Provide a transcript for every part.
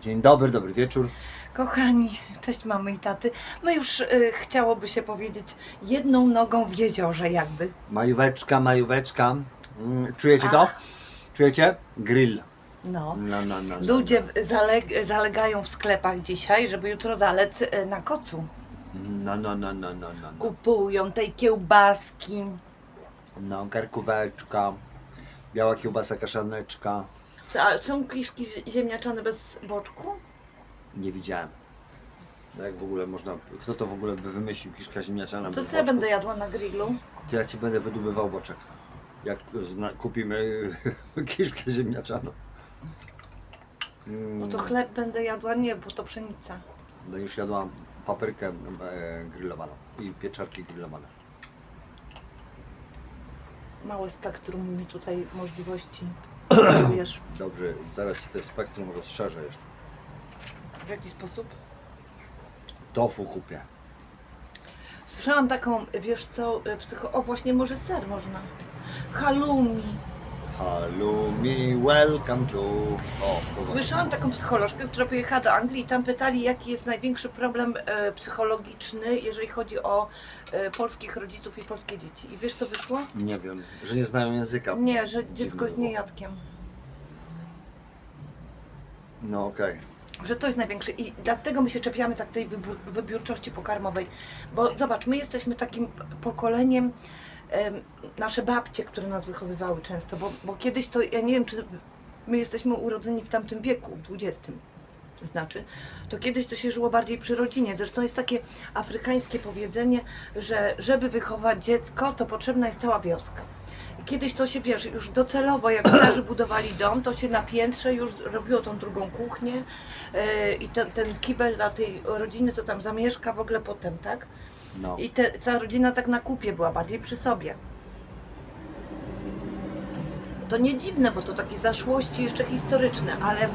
Dzień dobry, dobry wieczór. Kochani, cześć mamy i taty. My już y, chciałoby się powiedzieć jedną nogą w jeziorze jakby. Majóweczka, majóweczka. Mm, Czujecie to? Czujecie? Grill. No. No, no, no, no, Ludzie zaleg- zalegają w sklepach dzisiaj, żeby jutro zalec y, na kocu. No, no, no, no, no, no. Kupują tej kiełbaski. No, karkóweczka. Biała kiełbasa kaszaneczka. A są kiszki zi- ziemniaczane bez boczku? Nie widziałem. No Jak w ogóle można, kto to w ogóle by wymyślił kiszka ziemniaczana To bez co ja boczku? będę jadła na grillu? To ja ci będę wydobywał boczek. Jak zna, kupimy kiszkę ziemniaczaną. Mm, No to chleb będę jadła? Nie, bo to pszenica. Będziesz jadła paprykę e, grillowaną i pieczarki grillowane. Małe spektrum mi tutaj możliwości. Wiesz, Dobrze, zaraz ci to spektrum rozszerzę jeszcze. w jaki sposób? Tofu kupię. Słyszałam taką, wiesz co, psycho... O, właśnie może ser można. Halloumi. Halloumi, welcome to... O, to Słyszałam taką psycholożkę, która pojechała do Anglii i tam pytali, jaki jest największy problem e, psychologiczny, jeżeli chodzi o e, polskich rodziców i polskie dzieci. I wiesz co wyszło? Nie wiem, że nie znają języka. Nie, że dziecko jest było. niejadkiem. No okej. Że to jest największe i dlatego my się czepiamy tak tej wybór, wybiórczości pokarmowej. Bo zobacz, my jesteśmy takim pokoleniem, em, nasze babcie, które nas wychowywały często, bo, bo kiedyś to, ja nie wiem, czy my jesteśmy urodzeni w tamtym wieku, w XX. To znaczy, to kiedyś to się żyło bardziej przy rodzinie. Zresztą jest takie afrykańskie powiedzenie, że żeby wychować dziecko, to potrzebna jest cała wioska. I Kiedyś to się, wiesz, już docelowo, jak starzy budowali dom, to się na piętrze już robiło tą drugą kuchnię yy, i ten, ten kibel dla tej rodziny, co tam zamieszka w ogóle potem, tak? No. I te, ta rodzina tak na kupie była, bardziej przy sobie. To nie dziwne, bo to takie zaszłości jeszcze historyczne, ale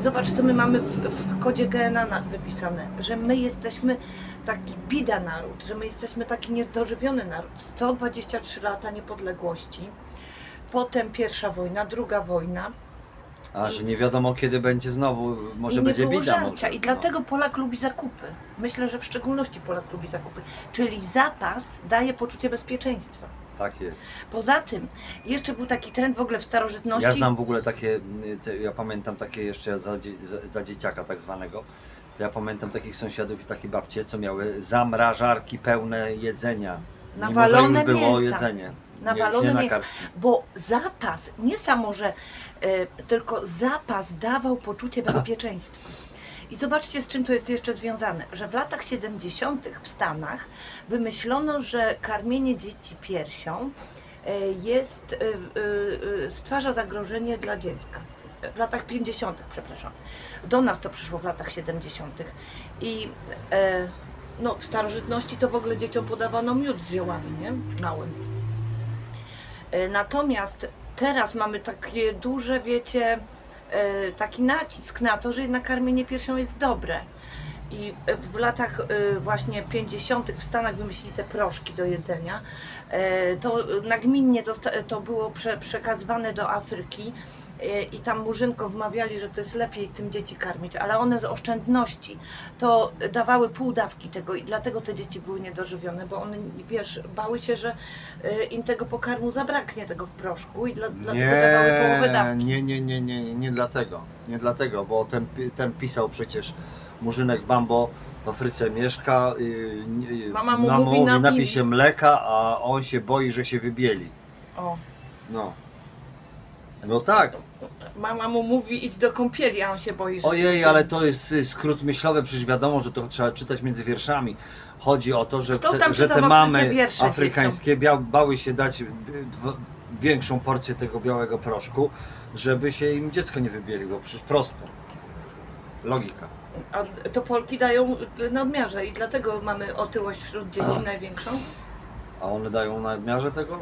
zobacz, co my mamy w, w kodzie DNA na- wypisane, że my jesteśmy taki bida naród, że my jesteśmy taki niedożywiony naród. 123 lata niepodległości, potem pierwsza wojna, druga wojna, A, że nie wiadomo kiedy będzie znowu, może i nie będzie było bida. żarcia. Może. I dlatego Polak lubi zakupy. Myślę, że w szczególności Polak lubi zakupy. Czyli zapas daje poczucie bezpieczeństwa. No, tak jest. Poza tym, jeszcze był taki trend w ogóle w starożytności. Ja znam w ogóle takie, y, te, ja pamiętam takie jeszcze za, za, za dzieciaka tak zwanego. To ja pamiętam takich sąsiadów i takie babcie, co miały zamrażarki pełne jedzenia. Mimo, że Nawalone już było mięsa. jedzenie. Nawalone nie kartki. Bo zapas, nie samo, że e, tylko zapas dawał poczucie bezpieczeństwa. I zobaczcie, z czym to jest jeszcze związane, że w latach 70. w Stanach wymyślono, że karmienie dzieci piersią e, jest, e, stwarza zagrożenie dla dziecka. W latach 50., przepraszam. Do nas to przyszło w latach 70. I e, no, w starożytności to w ogóle dzieciom podawano miód z ziołami, nie? Małym. E, Natomiast teraz mamy takie duże, wiecie, e, taki nacisk na to, że jednak karmienie piersią jest dobre. I w latach e, właśnie 50. w Stanach wymyślili te proszki do jedzenia. To nagminnie to było prze- przekazywane do Afryki i tam murzynko wmawiali, że to jest lepiej tym dzieci karmić, ale one z oszczędności to dawały pół dawki tego i dlatego te dzieci były niedożywione, bo one, wiesz, bały się, że e, im tego pokarmu zabraknie tego w proszku i dla, dlatego dawały połowę dawki. nie, nie, nie, nie, nie dlatego. Nie dlatego, bo ten, ten pisał przecież Murzynek Bambo w Afryce mieszka. Yy, yy, Mama mu mówi, napij napij- się mleka, a on się boi, że się wybieli. O, No. No tak. mama mu mówi idź do kąpieli, a on się boi, że Ojej, ale to jest y, skrót myślowy, przecież wiadomo, że to trzeba czytać między wierszami. Chodzi o to, że Kto te, tam że te mamy wiersze afrykańskie bia, bały się dać y, większą porcję tego białego proszku, żeby się im dziecko nie wybieliło. Przecież proste. Logika. A to Polki dają w nadmiarze i dlatego mamy otyłość wśród dzieci największą. A one dają na nadmiarze tego?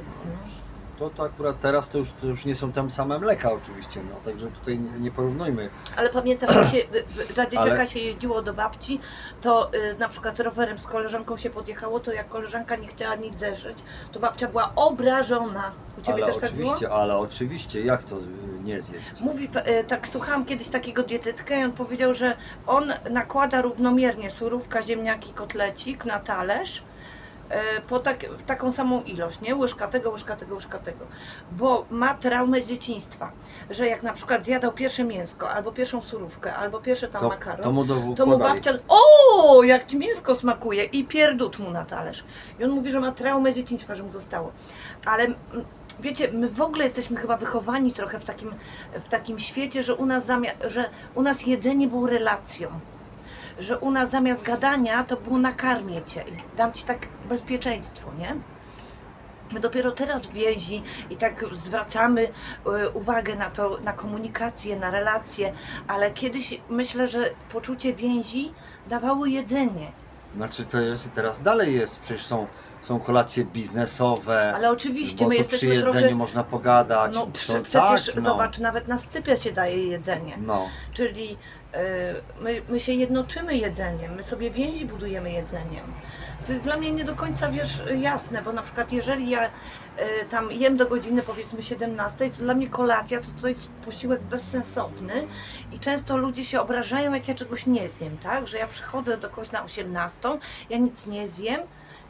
To, to akurat teraz to już, to już nie są tam same mleka oczywiście, no także tutaj nie, nie porównujmy. Ale pamiętam, że się, y, y, za dzieciaka Ale- się jeździło do babci, to y, na przykład rowerem z koleżanką się podjechało, to jak koleżanka nie chciała nic zeszyć, to babcia była obrażona. U Ciebie Ale też tak było? oczywiście, ale oczywiście, jak to y, nie zjeść? Mówi, e, tak słuchałam kiedyś takiego dietetyka i on powiedział, że on nakłada równomiernie surówka, ziemniaki, kotlecik na talerz po tak, taką samą ilość, nie? Łyżka tego, łyżka tego, łyżka tego. Bo ma traumę z dzieciństwa, że jak na przykład zjadał pierwsze mięsko, albo pierwszą surówkę, albo pierwszy tam To, makaron, to mu do to mu babcia, o, jak ci mięsko smakuje i pierdut mu na talerz. I on mówi, że ma traumę z dzieciństwa, że mu zostało. Ale mm, wiecie, my w ogóle jesteśmy chyba wychowani trochę w takim, w takim świecie, że u nas zamia- że u nas jedzenie było relacją. Że u nas zamiast gadania to było nakarmię cię i dam ci tak bezpieczeństwo, nie? My dopiero teraz więzi i tak zwracamy e, uwagę na to, na komunikację, na relacje, ale kiedyś myślę, że poczucie więzi dawało jedzenie. Znaczy to jest, teraz dalej jest, przecież są, są kolacje biznesowe, Ale oczywiście bo my tu przy jesteśmy jedzeniu trochę. można pogadać. No to, przy, przecież tak, no, zobacz, nawet na stypie się daje jedzenie. No, Czyli my, my się jednoczymy jedzeniem, my sobie więzi budujemy jedzeniem. To jest dla mnie nie do końca wiesz, jasne, bo na przykład jeżeli ja e, tam jem do godziny powiedzmy 17, to dla mnie kolacja to, to jest posiłek bezsensowny i często ludzie się obrażają, jak ja czegoś nie zjem, tak? Że ja przychodzę do kogoś na 18, ja nic nie zjem,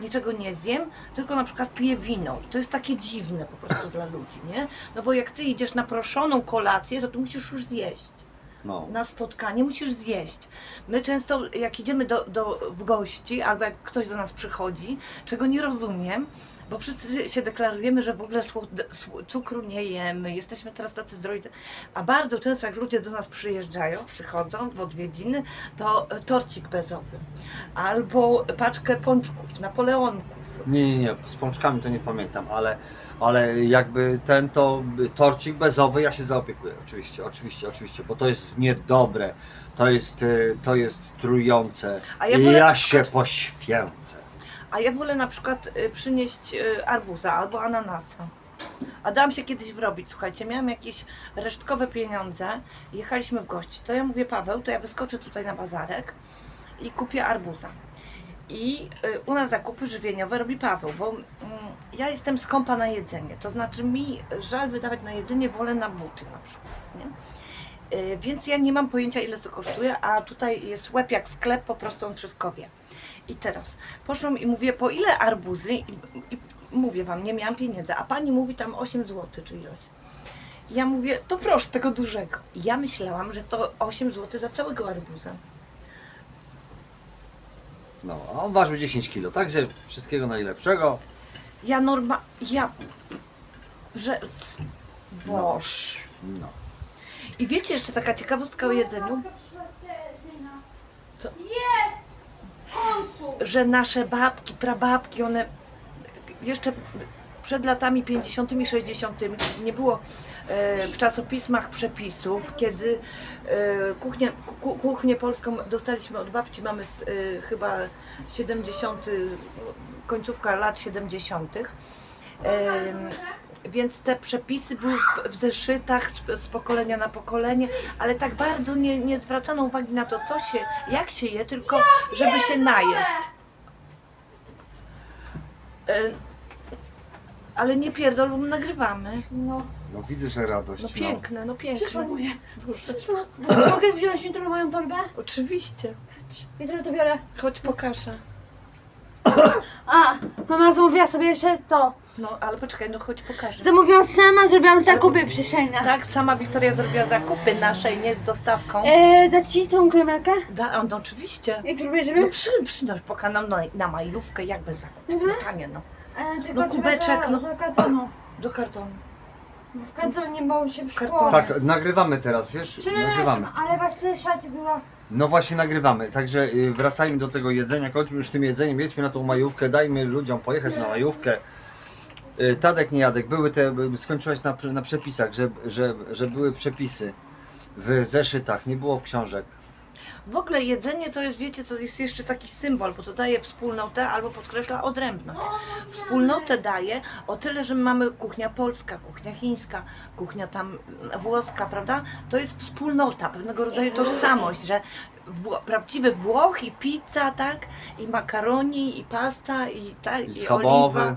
niczego nie zjem, tylko na przykład piję wino. I to jest takie dziwne po prostu dla ludzi, nie? No bo jak ty idziesz na proszoną kolację, to ty musisz już zjeść no. na spotkanie musisz zjeść. My często, jak idziemy do, do, w gości, albo jak ktoś do nas przychodzi, czego nie rozumiem, bo wszyscy się deklarujemy, że w ogóle cukru nie jemy, jesteśmy teraz tacy zdrowi. A bardzo często, jak ludzie do nas przyjeżdżają, przychodzą w odwiedziny, to torcik bezowy, albo paczkę pączków, napoleonków. Nie, nie, nie, z pączkami to nie pamiętam, ale, ale jakby ten to torcik bezowy ja się zaopiekuję, oczywiście, oczywiście, oczywiście, bo to jest niedobre, to jest, y, to jest trujące A ja i wolę ja na się przykład- poświęcę. A ja wolę na przykład y, przynieść y, arbuza albo ananasa. A dałam się kiedyś wrobić, słuchajcie, miałam jakieś resztkowe pieniądze, jechaliśmy w gości. To ja mówię, Paweł, to ja wyskoczę tutaj na bazarek i kupię arbuza. I y, u nas zakupy żywieniowe robi Paweł, bo mm, ja jestem skąpa na jedzenie. To znaczy mi żal wydawać na jedzenie, wolę na buty na przykład. Nie? Y, Więc ja nie mam pojęcia ile co kosztuje, a tutaj jest łeb jak sklep, po prostu on wszystko wie. I teraz poszłam i mówię, po ile arbuzy? I, i mówię wam, nie miałam pieniędzy, a pani mówi tam 8 zł czy ilość. Ja mówię, to proszę, tego dużego. Ja myślałam, że to 8 zł za całego arbuza. No, a on ważył 10 kg, także wszystkiego najlepszego. Ja norma... ja... że... c- Boż. No. I wiecie jeszcze taka ciekawostka o jedzeniu, Co? Jest! W końcu! że nasze babki, prababki, one jeszcze przed latami 50., 60. nie było e, w czasopismach przepisów, kiedy e, kuchnię, ku, kuchnię polską dostaliśmy od babci, mamy e, chyba 70., końcówka lat 70. Em, więc te przepisy były w- zeszytach z pokolenia na pokolenie, ale tak bardzo nie, nie zwracano uwagi na to, co się, jak się je, tylko żeby się najeść. Ale nie pierdol, bo my nagrywamy. No, No widzę, że radość. No piękne, no piękne. Boże. Przyszła. Mogę wziąć jutro moją torbę? Oczywiście. Jutro to biorę. Chodź pokażę. A, mama zamówiła sobie jeszcze to. No, ale poczekaj, no chodź pokażę. Zamówiłam sama, zrobiłam zakupy przy Shayna. Tak, sama Wiktoria zrobiła zakupy naszej, nie z dostawką. E, dać ci tą kremelkę? Da, no oczywiście. Jak próbujesz, No żeby? przy, przy, no, poka na, na, na majówkę, jak bez Mhm. tanie no. E, tylko trzeba kubeczek, no. do kartonu. Do kartonu. Bo W kartonie bo się przypomnę. Tak, nagrywamy teraz, wiesz? Nagrywamy. ale właśnie szat była. No właśnie nagrywamy, także y, wracajmy do tego jedzenia, kończmy już z tym jedzeniem, jedźmy na tą majówkę, dajmy ludziom pojechać na majówkę. Y, Tadek, nie Jadek, były te, y, skończyłaś na, na przepisach, że, że, że były przepisy w zeszytach, nie było książek. W ogóle jedzenie to jest, wiecie, to jest jeszcze taki symbol, bo to daje wspólnotę albo podkreśla odrębność. Wspólnotę daje o tyle, że my mamy kuchnia polska, kuchnia chińska, kuchnia tam włoska, prawda? To jest wspólnota, pewnego rodzaju tożsamość, że Wło- prawdziwy Włoch i pizza, tak? I makaroni, i pasta, i tak, I i schabowy. oliwa.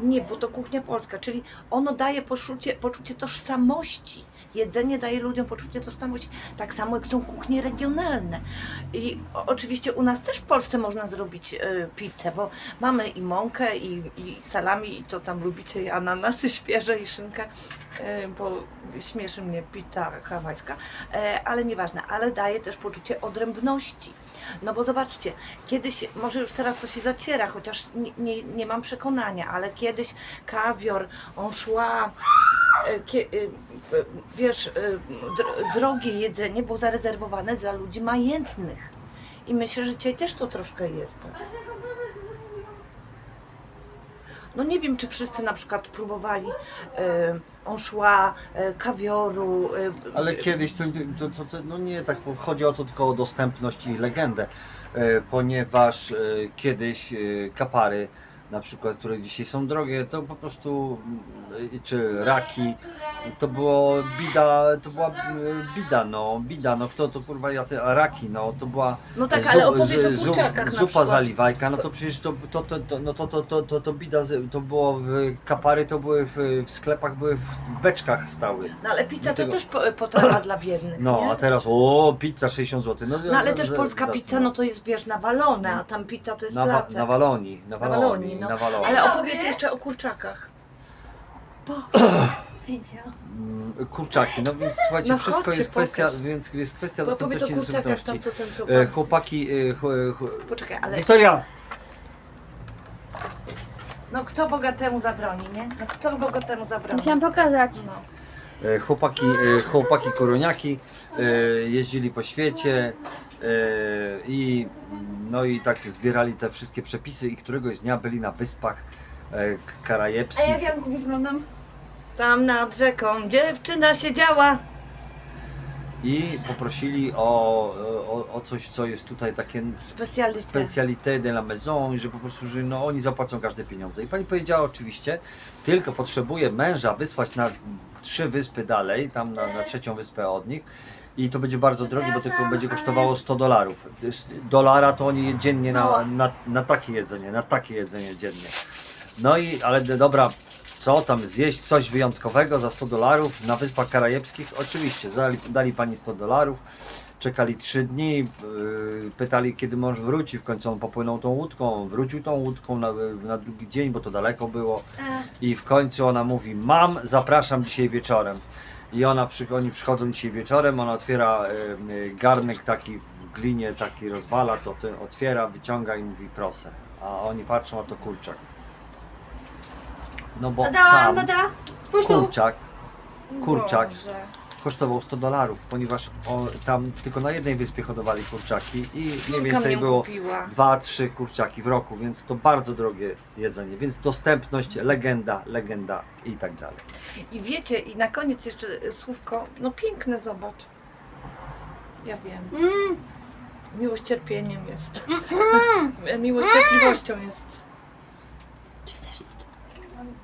Nie, bo to kuchnia polska, czyli ono daje poczucie, poczucie tożsamości. Jedzenie daje ludziom poczucie tożsamości, tak samo jak są kuchnie regionalne. I oczywiście u nas też w Polsce można zrobić y, pizzę, bo mamy i mąkę, i, i salami, i to tam lubicie, i ananasy świeże, i szynkę, y, bo śmieszy mnie pizza hawajska, e, ale nieważne, ale daje też poczucie odrębności. No bo zobaczcie, kiedyś, może już teraz to się zaciera, chociaż nie, nie, nie mam przekonania, ale kiedyś kawior, e, wiesz, e, dr- drogie jedzenie było zarezerwowane dla ludzi majętnych. I myślę, że dzisiaj też to troszkę jest. No nie wiem, czy wszyscy na przykład próbowali e, anchois, e, kawioru. E, Ale kiedyś to, to, to, to no nie tak, chodzi o to tylko o dostępność i legendę, e, ponieważ e, kiedyś e, kapary, na przykład, które dzisiaj są drogie, to po prostu, mm, czy raki, to było bida, to była e, bida, no, bida, no kto to kurwa ja te, a raki, no, to była No tak, ale opowiedz o kurczakach zupa zaliwajka, no to przecież to, to, to, to, no to, to, to, to, to bida, to było, w, kapary to były w, w sklepach, były w beczkach stały. No ale pizza to też po- potrawa dla biednych. No, a teraz, o, pizza 60 zł. No, No ale też polska pizza, no to jest wiesz, nawalone, a tam pizza to jest na, na Walonii, na Walonii, no. na Walonii. Ale opowiedz jeszcze o kurczakach. Mm, Kurczaki, no więc słuchajcie, No wszystko chodźcie, jest kwestia, pokaż. więc jest kwestia Bo opowiedz o dostępności i kurczakach tam, dostępności. E, chłopaki, e, ch- ch- Poczekaj, ale Wiktoria! no kto bogatemu zabroni, nie? No kto bogatemu zabroni? Musiałam pokazać. No. E, Chłopaki, e, chłopaki koroniaki e, jeździli po świecie e, i no i tak zbierali te wszystkie przepisy i któregoś dnia byli na wyspach e, A karajebskich. jak ja wyglądam? Tam nad rzeką dziewczyna siedziała. i poprosili o, o, o coś, co jest tutaj takie Specjalista. specalité de la maison, i że po prostu, że no, oni zapłacą każde pieniądze. I pani powiedziała oczywiście, tylko potrzebuje męża wysłać na trzy wyspy dalej, tam na, na trzecią wyspę od nich. I to będzie bardzo drogie, bo tylko będzie kosztowało 100 dolarów. Dolara to oni dziennie na, na, na takie jedzenie, na takie jedzenie dziennie. No i, ale dobra, co tam zjeść, coś wyjątkowego za 100 dolarów na Wyspach Karajebskich? Oczywiście, dali, dali pani 100 dolarów, czekali 3 dni, yy, pytali kiedy mąż wróci, w końcu on popłynął tą łódką, wrócił tą łódką na, na drugi dzień, bo to daleko było E, i w końcu ona mówi, mam, zapraszam dzisiaj wieczorem. I ona, przy, oni przychodzą dzisiaj wieczorem, ona otwiera y, garnek taki w glinie, taki rozwala, to ty otwiera, wyciąga i mówi proszę. A oni patrzą, a to kurczak. No bo Tata, tam. Spójrz tu. kurczak kurczak. Boże. Kosztował 100 dolarów, ponieważ o, tam tylko na jednej wyspie hodowali kurczaki i mniej więcej było kupiła. dwa, trzy kurczaki w roku, więc to bardzo drogie jedzenie, więc dostępność, legenda, legenda i tak dalej. I wiecie, i na koniec jeszcze słówko, no piękne zobacz. Ja wiem. Mm, Miłość cierpieniem jest. mm. Miłość cierpliwością jest.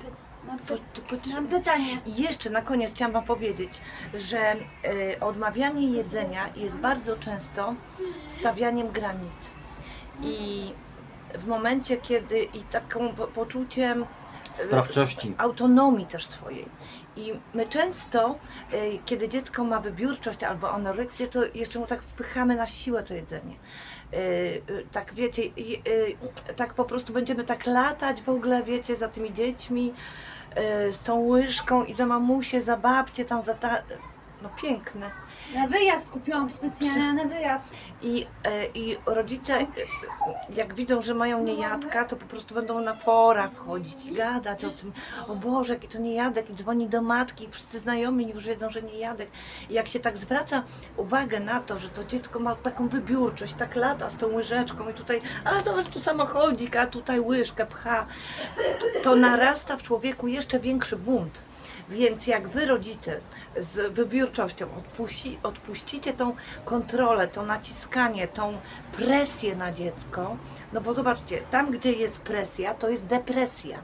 Chcesz? Mam, py- pytanie. Jeszcze na koniec chciałam Wam powiedzieć, że y, odmawianie jedzenia jest bardzo często stawianiem granic. I w momencie, kiedy i taką po, poczuciem y, Sprawczości. autonomii też swojej. I my często, y, kiedy dziecko ma wybiórczość albo anoreksję, to jeszcze mu tak wpychamy na siłę to jedzenie. Y, y, Tak wiecie, y, tak po prostu będziemy tak latać w ogóle, wiecie, za tymi dziećmi, z tą łyżką i za mamusię, za babcię, tam za ta... No piękne. Na wyjazd kupiłam specjalnie na wyjazd. I, e, I rodzice, e, jak widzą, że mają niejadka, to po prostu będą na fora wchodzić i gadać o tym, o Boże, jaki to niejadek, i dzwoni do matki, i wszyscy znajomi już wiedzą, że niejadek. I jak się tak zwraca uwagę na to, że to dziecko ma taką wybiórczość, tak lata z tą łyżeczką i tutaj, a zobacz, tu samochodzik, a tutaj łyżkę pcha, to narasta w człowieku jeszcze większy bunt. Więc jak wy rodzice z wybiórczością odpuści, odpuścicie tą kontrolę, to naciskanie, tą presję na dziecko, no bo zobaczcie, tam gdzie jest presja, to jest depresja.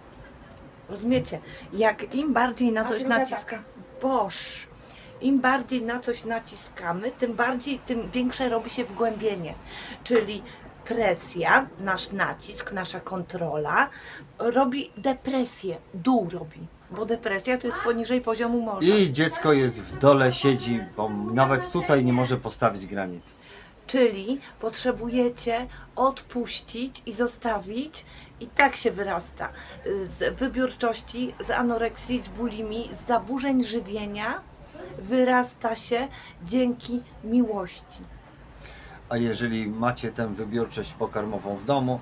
Rozumiecie? Jak im bardziej na coś naciska, boż, im bardziej na coś naciskamy, tym bardziej, tym większe robi się wgłębienie. Czyli presja, nasz nacisk, nasza kontrola robi depresję, dół robi. Bo depresja to jest poniżej poziomu morza. I dziecko jest w dole, siedzi, bo nawet tutaj nie może postawić granic. Czyli potrzebujecie odpuścić i zostawić, i tak się wyrasta z wybiórczości, z anoreksji, z bulimii, z zaburzeń żywienia, wyrasta się dzięki miłości. A jeżeli macie tę wybiórczość pokarmową w domu,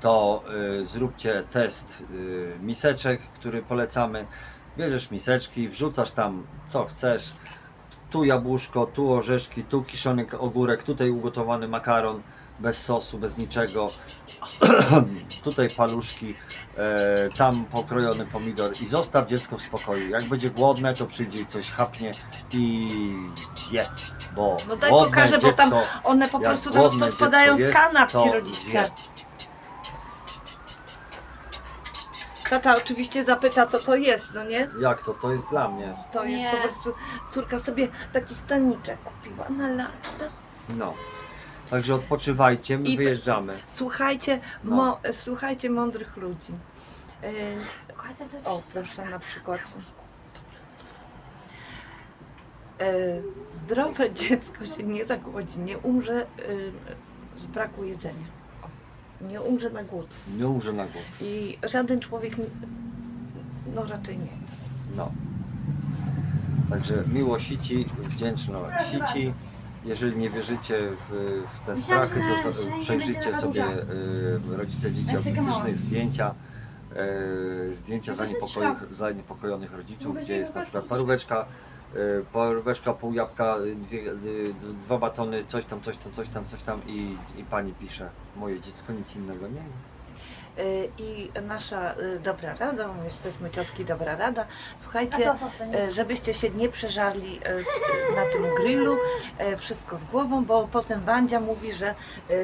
to e, zróbcie test e, miseczek, który polecamy. Bierzesz miseczki, wrzucasz tam co chcesz. Tu jabłuszko, tu orzeszki, tu kiszony ogórek, tutaj ugotowany makaron bez sosu, bez niczego. tutaj paluszki, e, tam pokrojony pomidor i zostaw dziecko w spokoju. Jak będzie głodne, to przyjdzie i coś chapnie i zje. Bo No daj głodne pokażę, bo tam dziecko one po jak prostu teraz głodne pospadają dziecko z jest, kanap to ci rodzice. zje. Tata oczywiście zapyta, co to jest, no nie? Jak to? To jest dla mnie. To jest Nie. po prostu, córka sobie taki staniczek kupiła na lata. No. Także odpoczywajcie, my I- wyjeżdżamy. Słuchajcie, No. mo, słuchajcie mądrych ludzi. Kładę to O, wszystko. proszę na przykład. E, zdrowe dziecko się nie zagłodzi, nie umrze e, z braku jedzenia. Nie umrze na głód. Nie umrze na głowę. I żaden człowiek, no raczej nie. No. Także miło sici, wdzięczno sici. Jeżeli nie wierzycie w, w te strachy, to so, przejrzyjcie sobie y, rodzice dzieci autystycznych zdjęcia. y, zdjęcia to zaniepokojonych, zaniepokojonych rodziców, Bo gdzie jest na przykład paróweczka, y, paróweczka, pół jabłka, y, dwie, y, dwa batony, coś tam, coś tam, coś tam, coś tam i, i pani pisze, moje dziecko nic innego nie. E, I nasza dobra rada, my jesteśmy ciotki dobra rada. Słuchajcie, żebyście się nie przeżarli z, na tym grillu, wszystko z głową, bo potem Wandzia mówi, że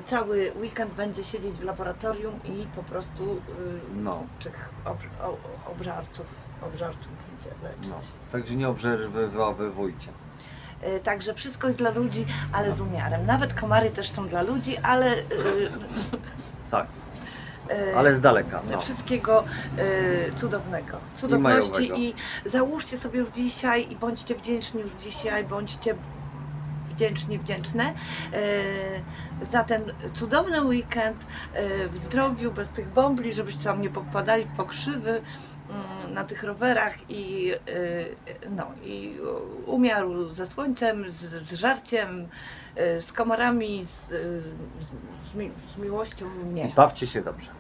cały weekend będzie siedzieć w laboratorium i po prostu No. obżarców, obżarców będzie leczyć. No. Także nie obżerwywujcie. E, Także wszystko jest dla ludzi, ale z umiarem. Nawet komary też są dla ludzi, ale, e, Tak, e, ale z daleka. No. wszystkiego cudownego, cudowności majowego. i, załóżcie sobie już dzisiaj i bądźcie wdzięczni już dzisiaj, bądźcie wdzięczni, wdzięczne za ten cudowny weekend w zdrowiu, bez tych bombli, żebyście tam nie powpadali w pokrzywy na tych rowerach i, e, no, i umiaru ze słońcem, z, z żarciem, e, z komarami, z, z, z, mi, z miłością, nie. Bawcie się dobrze.